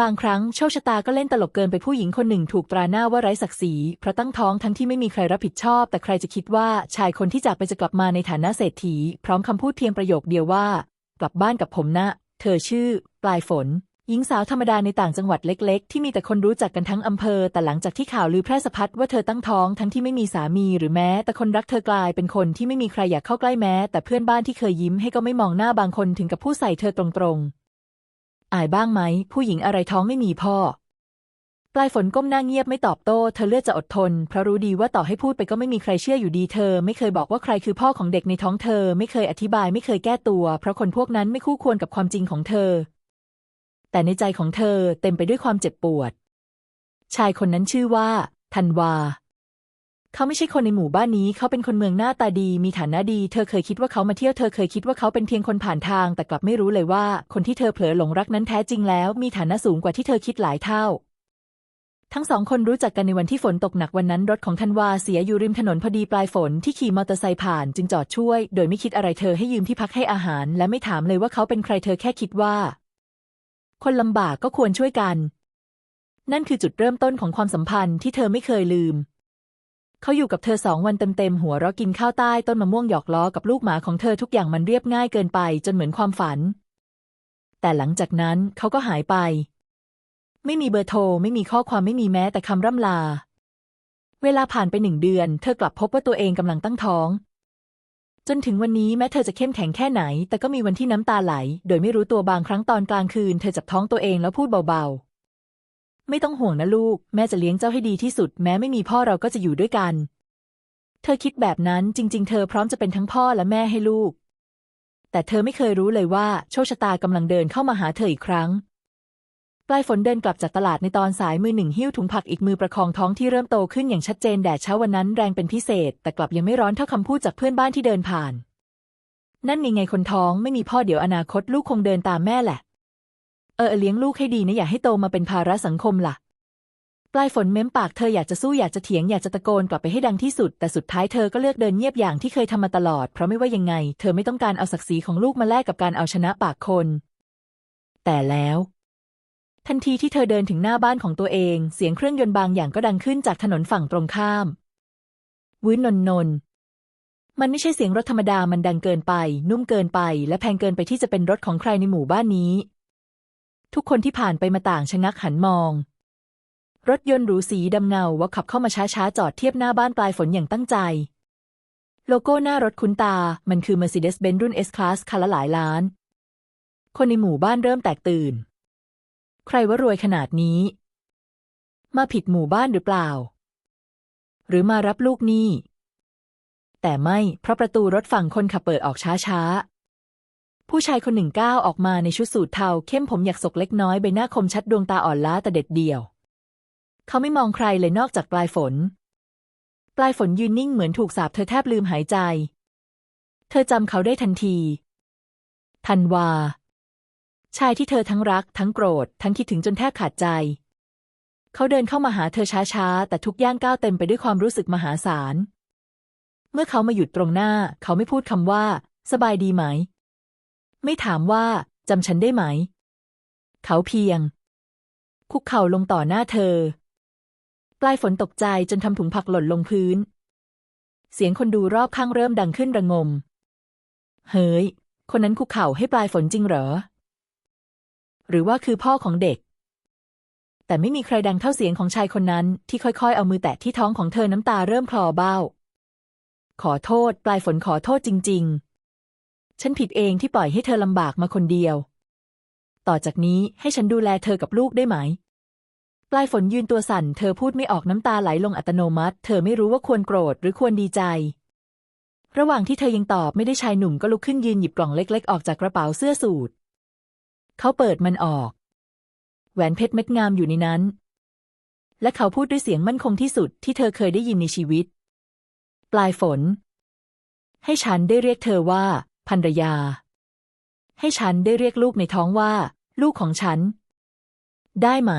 บางครั้งโชคชะตาก็เล่นตลกเกินไปผู้หญิงคนหนึ่งถูกตราหน้าว่าไร้ศักดิ์ศรีเพราะตั้งท้องทั้งที่ไม่มีใครรับผิดชอบ แต่ใครจะคิดว่าชายคนที่จากไปจะกลับมาในฐานะเศรษฐี พร้อมคำพูดเพียงประโยคเดียวว่า กลับบ้านกับผมนะ เธอชื่อ ปลายฝน หญิงสาวธรรมดาในต่างจังหวัดเล็ก ๆ ที่มีแต่คนรู้จักกันทั้งอำเภอ แต่หลังจากที่ข่าวลือแพร่สะพัดว่าเธอตั้งท้องทั้งที่ไม่มีสามีหรือแม้ แต่คนรักเธอกลายเป็นคนที่ไม่มีใครอยากเข้าใกล้แม้ แต่เพื่อนบ้านที่เคยยิ้มให้ก็ไม่มองหน้าบางคนถึงกับพูดใส่เธอตรงๆ อายบ้างไหม ผู้หญิงอะไรท้องไม่มีพ่อ ปลายฝนก้มหน้าเงียบไม่ตอบโต้ เธอเลือกจะอดทน เพราะรู้ดีว่าต่อให้พูดไปก็ไม่มีใครเชื่ออยู่ดีเธอ ไม่เคยบอกว่าใครคือพ่อของเด็กในท้องเธอ ไม่เคยอธิบายไม่เคยแก้ตัว เพราะคนพวกนั้นไม่คู่ควรกับความจริงของเธอ แต่ในใจของเธอเต็มไปด้วยความเจ็บปวด ชายคนนั้นชื่อว่า ธันวา เขาไม่ใช่คนในหมู่บ้านนี้เขาเป็นคนเมืองหน้าตาดี มีฐานะดี เธอเคยคิดว่าเขามาเที่ยว เธอเคยคิดว่าเขาเป็นเพียงคนผ่านทาง แต่กลับไม่รู้เลยว่า คนที่เธอเผลอหลงรักนั้นแท้จริงแล้ว มีฐานะสูงกว่าที่เธอคิดหลายเท่า ทั้งสองคนรู้จักกันในวันที่ฝนตกหนักวันนั้น รถของธันวาเสียอยู่ริมถนนพอดีปลายฝนที่ขี่มอเตอร์ไซค์ผ่านจึงจอดช่วย โดยไม่คิดอะไรเธอให้ยืมที่พักให้อาหาร และไม่ถามเลยว่าเขาเป็นใครเธอแค่คิดว่า คนลำบากก็ควรช่วยกัน นั่นคือจุดเริ่มต้นของความสัมพันธ์ที่เธอไม่เคยลืม เขาอยู่กับเธอสองวันเต็มๆหัวเราะกินข้าวใต้ต้นมะม่วงหยอกล้อกับลูกหมาของเธอทุกอย่างมันเรียบง่ายเกินไปจนเหมือนความฝัน แต่หลังจากนั้นเขาก็หายไป ไม่มีเบอร์โทรไม่มีข้อความไม่มีแม้แต่คำร่ำลา เวลาผ่านไปหนึ่งเดือน เธอกลับพบว่าตัวเองกำลังตั้งท้อง จนถึงวันนี้แม้เธอจะเข้มแข็งแค่ไหน แต่ก็มีวันที่น้ำตาไหล โดยไม่รู้ตัวบางครั้งตอนกลางคืน เธอจับท้องตัวเองแล้วพูดเบาๆ ไม่ต้องห่วงนะลูก แม่จะเลี้ยงเจ้าให้ดีที่สุด แม้ไม่มีพ่อเราก็จะอยู่ด้วยกัน เธอคิดแบบนั้นจริง ๆ เธอพร้อมจะเป็นทั้งพ่อและแม่ให้ลูก แต่เธอไม่เคยรู้เลยว่าโชคชะตากำลังเดินเข้ามาหาเธออีกครั้งปลายฝนเดินกลับจากตลาดในตอนสายมือหนึ่งหิ้วถุงผักอีกมือประคองท้องที่เริ่มโตขึ้นอย่างชัดเจนแดดเช้าวันนั้นแรงเป็นพิเศษ แต่กลับยังไม่ร้อนเท่าคำพูดจากเพื่อนบ้านที่เดินผ่าน นั่นไงคนท้องไม่มีพ่อเดี๋ยวอนาคตลูกคงเดินตามแม่แหละ เออเลี้ยงลูกให้ดีนะอย่าให้โตมาเป็นภาระสังคมล่ะ ปลายฝนเม้มปากเธออยากจะสู้อยากจะเถียงอยากจะตะโกนกลับไปให้ดังที่สุด แต่สุดท้ายเธอก็เลือกเดินเงียบอย่างที่เคยทำมาตลอด เพราะไม่ว่ายังไง เธอไม่ต้องการเอาศักดิ์ศรีของลูกมาแลกกับการเอาชนะปากคน แต่แล้ว ทันทีที่เธอเดินถึงหน้าบ้านของตัวเอง เสียงเครื่องยนต์บางอย่างก็ดังขึ้นจากถนนฝั่งตรงข้ามวื้นนนนนมันไม่ใช่เสียงรถธรรมดามันดังเกินไป นุ่มเกินไป และแพงเกินไปที่จะเป็นรถของใครในหมู่บ้านนี้ ทุกคนที่ผ่านไปมาต่างชะงักหันมอง รถยนต์หรูสีดำเงาว่าขับเข้ามาช้าๆ จอดเทียบหน้าบ้านปลายฝนอย่างตั้งใจ โลโก้หน้ารถคุ้นตา มันคือ Mercedes-Benz รุ่น S-Class คันละหลายล้าน คนในหมู่บ้านเริ่มแตกตื่น ใครว่ารวยขนาดนี้ มาผิดหมู่บ้านหรือเปล่า หรือมารับลูกหนี้แต่ไม่ เพราะประตูรถฝั่งคนขับเปิดออกช้าๆ ผู้ชายคนหนึ่งก้าวออกมาในชุดสูทเทาเข้มผมหยักศกเล็กน้อยใบหน้าคมชัดดวงตาอ่อนล้าแต่เด็ดเดี่ยว เขาไม่มองใครเลยนอกจากปลายฝน ปลายฝนยืนนิ่งเหมือนถูกสาปเธอแทบลืมหายใจ เธอจำเขาได้ทันทีธันวา ชายที่เธอทั้งรัก ทั้งโกรธ ทั้งคิดถึงจนแทบขาดใจ เขาเดินเข้ามาหาเธอช้าๆ แต่ทุกย่างก้าวเต็มไปด้วยความรู้สึกมหาศาล เมื่อเขามาหยุดตรงหน้า เขาไม่พูดคำว่า สบายดีไหม ไม่ถามว่าจำฉันได้ไหม เขาเพียง คุกเข่าลงต่อหน้าเธอ ปลายฝนตกใจจนทำถุงผักหล่นลงพื้น เสียงคนดูรอบข้างเริ่มดังขึ้นระงม เฮ้ย คนนั้นคุกเข่าให้ปลายฝนจริงเหรอ หรือว่าคือพ่อของเด็ก แต่ไม่มีใครดังเท่าเสียงของชายคนนั้นที่ค่อยๆ เอามือแตะที่ท้องของเธอน้ำตาเริ่มคลอเบ้า ขอโทษ ปลายฝนขอโทษจริง ๆ ฉันผิดเองที่ปล่อยให้เธอลำบากมาคนเดียว ต่อจากนี้ให้ฉันดูแลเธอกับลูกได้ไหม ปลายฝนยืนตัวสั่น เธอพูดไม่ออกน้ำตาไหลลงอัตโนมัติ เธอไม่รู้ว่าควรโกรธหรือควรดีใจ ระหว่างที่เธอยังตอบไม่ได้ชายหนุ่มก็ลุกขึ้นยืนหยิบกล่องเล็ก ๆ ออกจากกระเป๋าเสื้อสูทเขาเปิดมันออก แหวนเพชรเม็ดงามอยู่ในนั้น และเขาพูดด้วยเสียงมั่นคงที่สุดที่เธอเคยได้ยินในชีวิต ปลายฝน ให้ฉันได้เรียกเธอว่า ภรรยา ให้ฉันได้เรียกลูกในท้องว่า ลูกของฉัน ได้ไหม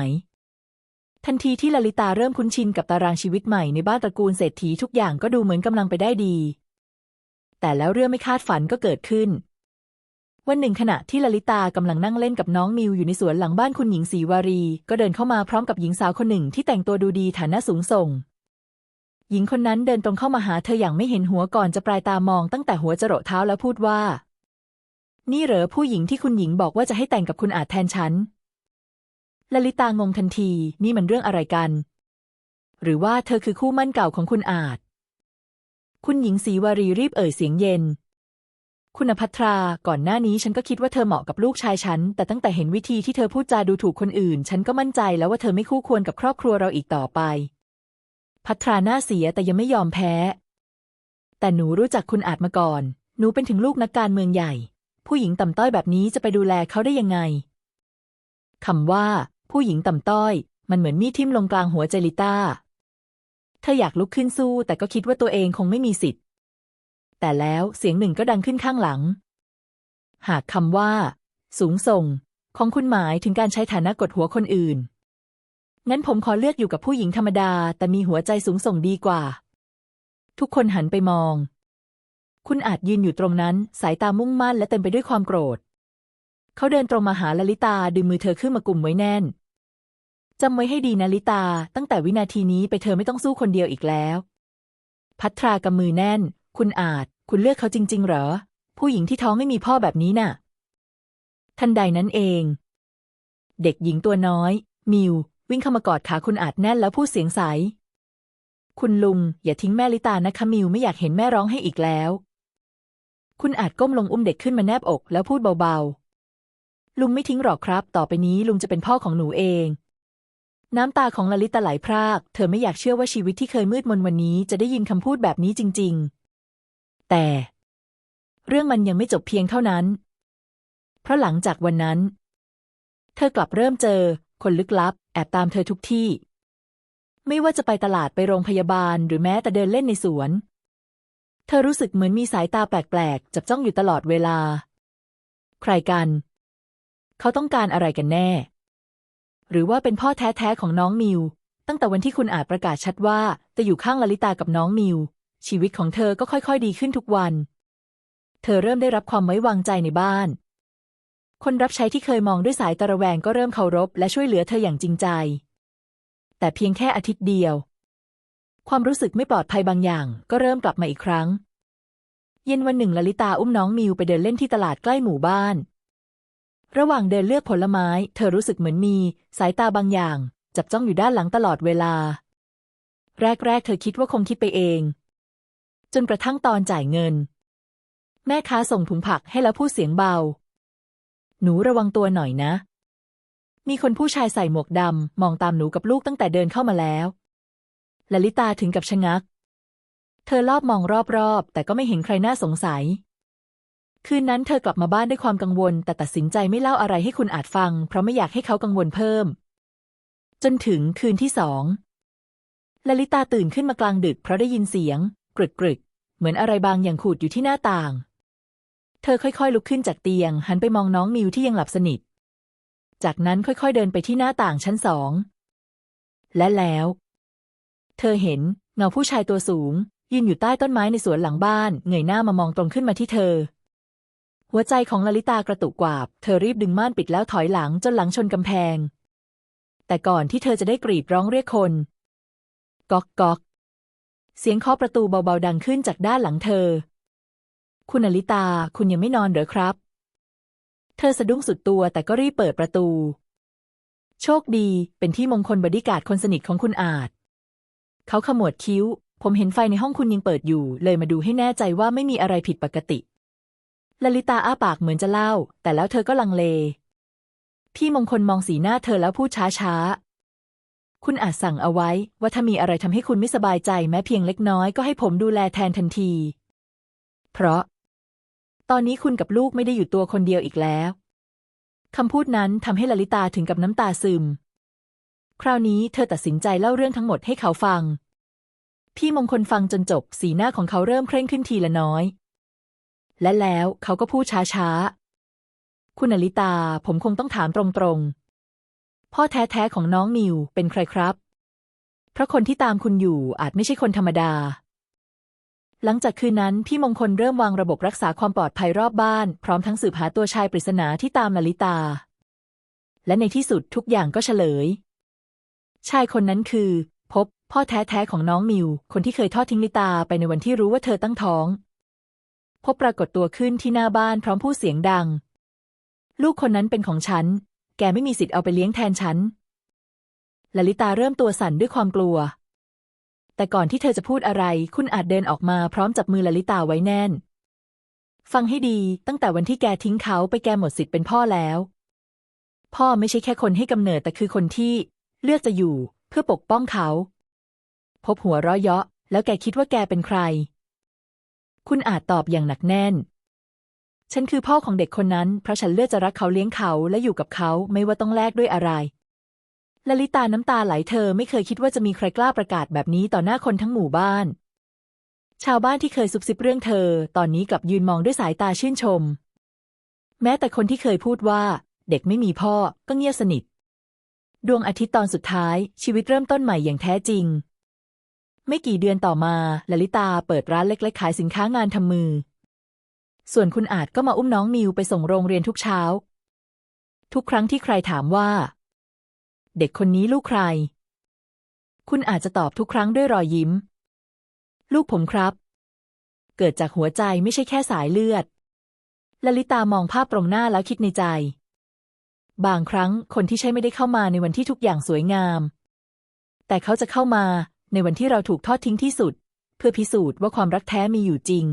ทันทีที่ลลิตาเริ่มคุ้นชินกับตารางชีวิตใหม่ในบ้านตระกูลเศรษฐีทุกอย่างก็ดูเหมือนกำลังไปได้ดี แต่แล้วเรื่องไม่คาดฝันก็เกิดขึ้นวันหนึ่งขณะที่ลลิตากำลังนั่งเล่นกับน้องมิวอยู่ในสวนหลังบ้านคุณหญิงศรีวารี ก็เดินเข้ามาพร้อมกับหญิงสาวคนหนึ่งที่แต่งตัวดูดีฐานะสูงส่ง หญิงคนนั้นเดินตรงเข้ามาหาเธออย่างไม่เห็นหัวก่อนจะปลายตามองตั้งแต่หัวจรดเท้าแล้วพูดว่า นี่เหรอผู้หญิงที่คุณหญิงบอกว่าจะให้แต่งกับคุณอาจแทนฉันลลิตางงทันที นี่มันเรื่องอะไรกัน หรือว่าเธอคือคู่มั่นเก่าของคุณอาจ คุณหญิงศรีวารีรีบเอ่ยเสียงเย็น คุณพัทรา ก่อนหน้านี้ฉันก็คิดว่าเธอเหมาะกับลูกชายฉัน แต่ตั้งแต่เห็นวิธีที่เธอพูดจาดูถูกคนอื่น ฉันก็มั่นใจแล้วว่าเธอไม่คู่ควรกับครอบครัวเราอีกต่อไป พัทราหน้าเสียแต่ยังไม่ยอมแพ้ แต่หนูรู้จักคุณอาจมาก่อน หนูเป็นถึงลูกนักการเมืองใหญ่ ผู้หญิงต่ำต้อยแบบนี้จะไปดูแลเขาได้ยังไงคำว่า ผู้หญิงต่ำต้อย มันเหมือนมีดทิ่มลงกลางหัวเจลิต้า เธออยากลุกขึ้นสู้แต่ก็คิดว่าตัวเองคงไม่มีสิทธิ์ แต่แล้วเสียงหนึ่งก็ดังขึ้นข้างหลัง หากคำว่า สูงส่ง ของคุณหมายถึงการใช้ฐานะกดหัวคนอื่น งั้นผมขอเลือกอยู่กับผู้หญิงธรรมดา แต่มีหัวใจสูงส่งดีกว่า ทุกคนหันไปมอง คุณอาจยืนอยู่ตรงนั้น สายตามุ่งมั่นและเต็มไปด้วยความโกรธ เขาเดินตรงมาหาลลิตาดึงมือเธอขึ้นมากลุ่มไว้แน่นจำไว้ให้ดีนะลิตา ตั้งแต่วินาทีนี้ไปเธอไม่ต้องสู้คนเดียวอีกแล้ว พัทรากำมือแน่น คุณอาจ คุณเลือกเขาจริง ๆ เหรอ ผู้หญิงที่ท้องไม่มีพ่อแบบนี้น่ะ ทันใดนั้นเอง เด็กหญิงตัวน้อย มิว วิ่งเข้ามากอดขาคุณอาจแน่นแล้วพูดเสียงใส คุณลุง อย่าทิ้งแม่ลิตานะคะมิวไม่อยากเห็นแม่ร้องให้อีกแล้ว คุณอาจก้มลงอุ้มเด็กขึ้นมาแนบอกแล้วพูดเบาๆ ลุงไม่ทิ้งหรอกครับ ต่อไปนี้ลุงจะเป็นพ่อของหนูเอง น้ำตาของลลิตาไหลพราก เธอไม่อยากเชื่อว่าชีวิตที่เคยมืดมนวันนี้จะได้ยินคำพูดแบบนี้จริง ๆ แต่ เรื่องมันยังไม่จบเพียงเท่านั้น เพราะหลังจากวันนั้น เธอกลับเริ่มเจอ คนลึกลับ แอบตามเธอทุกที่ ไม่ว่าจะไปตลาดไปโรงพยาบาล หรือแม้แต่เดินเล่นในสวน เธอรู้สึกเหมือนมีสายตาแปลกๆ จับจ้องอยู่ตลอดเวลา ใครกัน เขาต้องการอะไรกันแน่ หรือว่าเป็นพ่อแท้ๆของน้องมิว ตั้งแต่วันที่คุณอาจประกาศชัดว่าจะอยู่ข้างลลิตากับน้องมิว ชีวิตของเธอก็ค่อยๆ ดีขึ้นทุกวัน เธอเริ่มได้รับความไว้วางใจในบ้าน คนรับใช้ที่เคยมองด้วยสายตะระแวงก็เริ่มเคารพ และช่วยเหลือเธออย่างจริงใจ แต่เพียงแค่อาทิตย์เดียว ความรู้สึกไม่ปลอดภัยบางอย่าง ก็เริ่มกลับมาอีกครั้ง เย็นวันหนึ่งลลิตาอุ้มน้องมิวไปเดินเล่นที่ตลาดใกล้หมู่บ้าน ระหว่างเดินเลือกผลไม้ เธอรู้สึกเหมือนมีสายตาบางอย่าง จับจ้องอยู่ด้านหลังตลอดเวลา แรกๆ เธอคิดว่าคงคิดไปเอง จนกระทั่งตอนจ่ายเงิน แม่ค้าส่งถุงผักให้แล้วพูดเสียงเบา หนูระวังตัวหน่อยนะ มีคนผู้ชายใส่หมวกดำมองตามหนูกับลูกตั้งแต่เดินเข้ามาแล้วลลิตาถึงกับชะงัก เธอลอบมองรอบๆ แต่ก็ไม่เห็นใครน่าสงสัย คืนนั้นเธอกลับมาบ้านด้วยความกังวล แต่ตัดสินใจไม่เล่าอะไรให้คุณอาจฟัง เพราะไม่อยากให้เขากังวลเพิ่ม จนถึงคืนที่สองลลิตาตื่นขึ้นมากลางดึกเพราะได้ยินเสียงกรึกกรึกเหมือนอะไรบางอย่างขูดอยู่ที่หน้าต่าง เธอค่อยๆ ลุกขึ้นจากเตียง หันไปมองน้องมิวที่ยังหลับสนิท จากนั้นค่อยๆเดินไปที่หน้าต่างชั้นสอง และแล้ว เธอเห็นเงาผู้ชายตัวสูง ยืนอยู่ใต้ต้นไม้ในสวนหลังบ้าน เงยหน้ามามองตรงขึ้นมาที่เธอ หัวใจของลลิตากระตุกกวาบ เธอรีบดึงม่านปิดแล้วถอยหลังจนหลังชนกำแพง แต่ก่อนที่เธอจะได้กรีดร้องเรียกคนก๊อกก๊อกเสียงเคาะประตูเบาๆดังขึ้นจากด้านหลังเธอ คุณอลิตา คุณยังไม่นอนเหรอครับ เธอสะดุ้งสุดตัวแต่ก็รีบเปิดประตู โชคดี เป็นที่มงคลบดิการดคนสนิทของคุณอาจ เขาขมวดคิ้ว ผมเห็นไฟในห้องคุณยังเปิดอยู่ เลยมาดูให้แน่ใจว่าไม่มีอะไรผิดปกติ ลลิตาอ้าปากเหมือนจะเล่า แต่แล้วเธอก็ลังเล พี่มงคลมองสีหน้าเธอแล้วพูดช้าๆ คุณอาจสั่งเอาไว้ว่าถ้ามีอะไรทำให้คุณไม่สบายใจแม้เพียงเล็กน้อยก็ให้ผมดูแลแทนทันที เพราะ ตอนนี้คุณกับลูกไม่ได้อยู่ตัวคนเดียวอีกแล้วคำพูดนั้นทำให้ลลิตาถึงกับน้ำตาซึม คราวนี้เธอตัดสินใจเล่าเรื่องทั้งหมดให้เขาฟัง พี่มงคลฟังจนจบสีหน้าของเขาเริ่มเคร่งขึ้นทีละน้อย และแล้วเขาก็พูดช้าๆ คุณอลิตาผมคงต้องถามตรงๆ พ่อแท้ๆของน้องมิวเป็นใครครับ เพราะคนที่ตามคุณอยู่อาจไม่ใช่คนธรรมดา หลังจากคืนนั้นพี่มงคลเริ่มวางระบบรักษาความปลอดภัยรอบบ้าน พร้อมทั้งสืบหาตัวชายปริศนาที่ตามลลิตา และในที่สุดทุกอย่างก็เฉลย ชายคนนั้นคือ พบ พ่อแท้ๆของน้องมิว คนที่เคยทอดทิ้งลิตาไปในวันที่รู้ว่าเธอตั้งท้อง พบปรากฏตัวขึ้นที่หน้าบ้านพร้อมพูดเสียงดัง ลูกคนนั้นเป็นของฉัน แกไม่มีสิทธิ์เอาไปเลี้ยงแทนฉันลลิตาเริ่มตัวสั่นด้วยความกลัว แต่ก่อนที่เธอจะพูดอะไร คุณอาจเดินออกมาพร้อมจับมือลลิตาไว้แน่น ฟังให้ดี ตั้งแต่วันที่แกทิ้งเขาไปแกหมดสิทธิ์เป็นพ่อแล้ว พ่อไม่ใช่แค่คนให้กำเนิดแต่คือคนที่ เลือกจะอยู่ เพื่อปกป้องเขา พบหัวร้อยเยาะ แล้วแกคิดว่าแกเป็นใคร คุณอาจตอบอย่างหนักแน่น ฉันคือพ่อของเด็กคนนั้น เพราะฉันเลือกจะรักเขาเลี้ยงเขาและอยู่กับเขาไม่ว่าต้องแลกด้วยอะไร ลลิตาน้ำตาไหลเธอไม่เคยคิดว่าจะมีใครกล้าประกาศแบบนี้ต่อหน้าคนทั้งหมู่บ้าน ชาวบ้านที่เคยซุบซิบเรื่องเธอ ตอนนี้กลับยืนมองด้วยสายตาชื่นชม แม้แต่คนที่เคยพูดว่า เด็กไม่มีพ่อก็เงียบสนิท ดวงอาทิตย์ตอนสุดท้าย ชีวิตเริ่มต้นใหม่อย่างแท้จริง ไม่กี่เดือนต่อมาลลิตาเปิดร้านเล็กๆขายสินค้างานทำมือ ส่วนคุณอาจก็มาอุ้มน้องมิวไปส่งโรงเรียนทุกเช้า ทุกครั้งที่ใครถามว่า เด็กคนนี้ลูกใคร คุณอาจจะตอบทุกครั้งด้วยรอยยิ้ม ลูกผมครับ เกิดจากหัวใจไม่ใช่แค่สายเลือดลลิตามองภาพตรงหน้าแล้วคิดในใจ บางครั้งคนที่ใช่ไม่ได้เข้ามาในวันที่ทุกอย่างสวยงาม แต่เขาจะเข้ามาในวันที่เราถูกทอดทิ้งที่สุด เพื่อพิสูจน์ว่าความรักแท้มีอยู่จริง